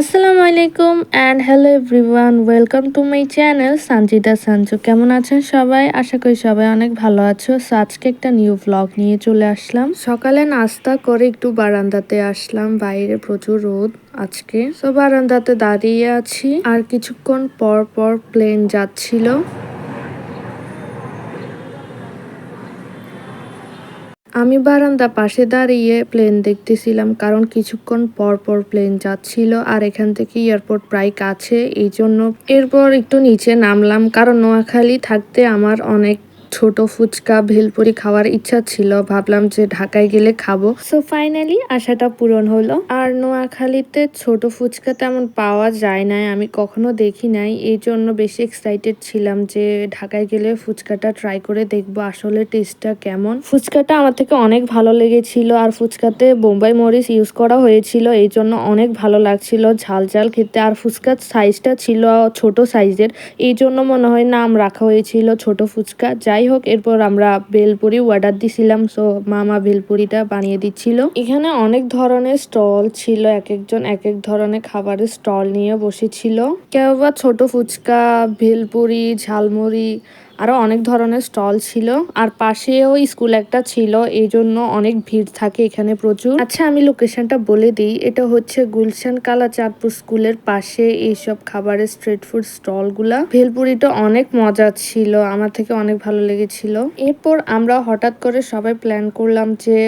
আসসালামু আলাইকুম and hello everyone welcome to my channel Sanjita Sanju কেমন আছেন সবাই? আশা করি সবাই অনেক ভালো আছো। সো আজকে একটা নিউ ব্লগ নিয়ে চলে আসলাম। সকালে নাস্তা করে একটু বারান্দাতে আসলাম, বাইরে প্রচুর রোদ আজকে। সো বারান্দাতে দাঁড়িয়ে আছি। আর কিছুক্ষণ পর পর প্লেন যাচ্ছিল। আমি বারান্দা পাশে দাঁড়িয়ে প্লেন দেখতেছিলাম, কারণ কিছুক্ষণ পর পর প্লেন যাচ্ছিল আর এখান থেকে এয়ারপোর্ট প্রায় কাছে এই জন্য এরপর একটু নিচে নামলাম, কারণ নোয়াখালী থাকতে আমার অনেক ছোট ফুচকা, ভেলপুরি খাওয়ার ইচ্ছা ছিল। ভাবলাম যে ঢাকায় গেলে খাব। সো ফাইনালি আশাটা পূরণ হলো। আর নোয়াখালীতে ছোট ফুচকা তেমন পাওয়া যায় নাই, আমি কখনো দেখি নাই। এই জন্য বেশি এক্সাইটেড ছিলাম যে ঢাকায় গেলে ফুচকাটা ট্রাই করে দেখব, আসলে টেস্টটা কেমন। ফুচকাটা আমার থেকে অনেক ভালো লেগেছিল, আর ফুচকাতে বোম্বাই মরিচ ইউজ করা হয়েছিল, এই জন্য অনেক ভালো লাগছিল। ঝাল ঝাল খেতে, আর ফুচকার সাইজটা ছিল ছোট সাইজের এই জন্য মনে হয় নাম রাখা হয়েছিল ছোট ফুচকা, যাই যাই হোক, এরপর আমরা বেলপুরি অর্ডার দিছিলাম সো মামা ভেলপুরিটা বানিয়ে দিচ্ছিল। এখানে অনেক ধরনের স্টল ছিল এক একজন এক এক ধরনের খাবারের স্টল নিয়ে বসেছিল। কেউ বা ছোট ফুচকা, ভেলপুরি, ঝালমুড়ি আরও অনেক ধরনের স্টল ছিল, আর পাশেও স্কুল একটা ছিল এই জন্য অনেক ভিড় থাকে এখানে প্রচুর। আচ্ছা আমি লোকেশনটা বলে দিই। এটা হচ্ছে গুলশান কালা চাঁদপুর স্কুলের পাশে এইসব খাবারের স্ট্রিট ফুড স্টলগুলা। ভেলপুরিটা অনেক মজা ছিল, আমার থেকে অনেক ভালো লেগেছিল। এরপর আমরা হঠাৎ করে সবাই প্ল্যান করলাম যে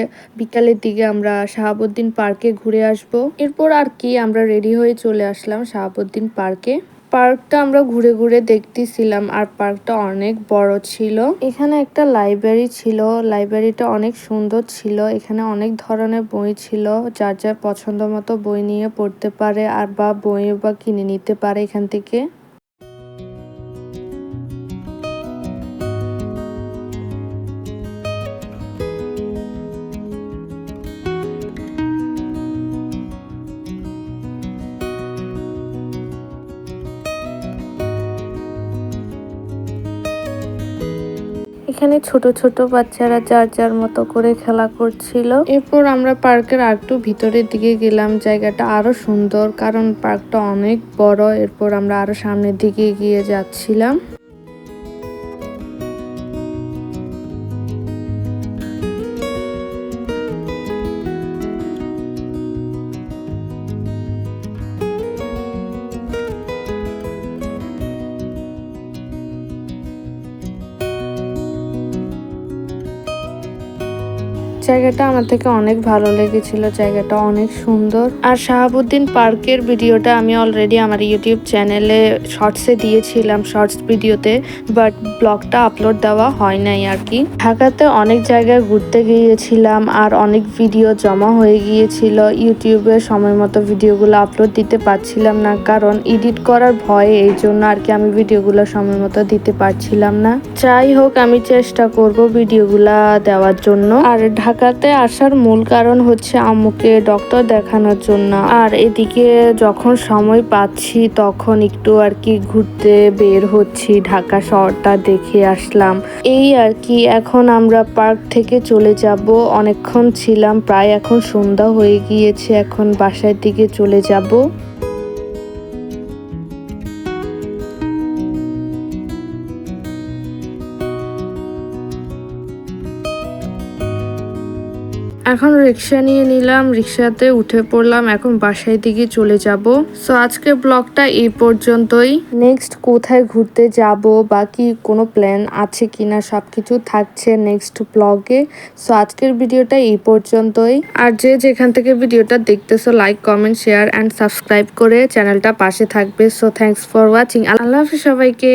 বিকালের দিকে আমরা শাহাবুদ্দিন পার্কে ঘুরে আসব। এরপর আর কি আমরা রেডি হয়ে চলে আসলাম শাহাবুদ্দিন পার্কে। পার্কটা আমরা ঘুরে ঘুরে দেখতেছিলাম আর পার্কটা অনেক বড় ছিল। এখানে একটা লাইব্রেরি ছিল। লাইব্রেরিটা অনেক সুন্দর ছিল। এখানে অনেক ধরনের বই ছিল। যার যার পছন্দ মতো বই নিয়ে পড়তে পারে আর বা বই বা কিনে নিতে পারে এখান থেকে। এখানে ছোট ছোট বাচ্চারা যার যার মতো করে খেলা করছিল। এরপর আমরা পার্কের একটু ভিতরের দিকে গেলাম, জায়গাটা আরও সুন্দর কারণ পার্কটা অনেক বড়। এরপর আমরা আরও সামনের দিকে গিয়ে যাচ্ছিলাম। জায়গাটা আমার থেকে অনেক ভালো লেগেছিল, জায়গাটা অনেক সুন্দর। আর শাহাবুদ্দিন পার্কের ভিডিওটা আমি অলরেডি আমার ইউটিউব চ্যানেলে শর্টসে দিয়েছিলাম শর্টস ভিডিওতে বাট ব্লগটা আপলোড দেওয়া হয় নাই আর কি। ঢাকাতে অনেক জায়গায় ঘুরতে গিয়েছিলাম আর অনেক ভিডিও জমা হয়ে গিয়েছিল ইউটিউবে সময় মতো ভিডিওগুলো আপলোড দিতে পারছিলাম না, কারণ এডিট করার ভয়ে এই জন্য আর কি আমি ভিডিওগুলো সময় মতো দিতে পারছিলাম না। যাই হোক, আমি চেষ্টা করব ভিডিওগুলা দেওয়ার জন্য। আর ঢাকাতে আসার মূল কারণ হচ্ছে আম্মুকে ডক্টর দেখানোর জন্য। আর এদিকে যখন সময় পাচ্ছি, তখন একটু আর কি ঘুরতে বের হচ্ছি, ঢাকা শহরটা দেখে আসলাম। এই আর কি, এখন আমরা পার্ক থেকে চলে যাব। অনেকক্ষণ ছিলাম, প্রায় এখন সন্ধ্যা হয়ে গিয়েছে, এখন বাসার দিকে চলে যাব। এখন রিক্সা নিয়ে নিলাম, রিক্সাতে উঠে পড়লাম, এখন বাসায় দিকে চলে যাব। সো আজকের ব্লগটা এই পর্যন্তই। নেক্সট কোথায় ঘুরতে যাব বা কি কোনো প্ল্যান আছে কিনা সব কিছু থাকছে নেক্সট ব্লগে সো আজকের ভিডিওটা এই পর্যন্তই। আর যে যেখান থেকে ভিডিওটা দেখতেছো like comment share and subscribe করে চ্যানেলটা পাশে থাকবে। সো থ্যাংকস ফর ওয়াচিং আল্লাহ হাফিজ সবাইকে।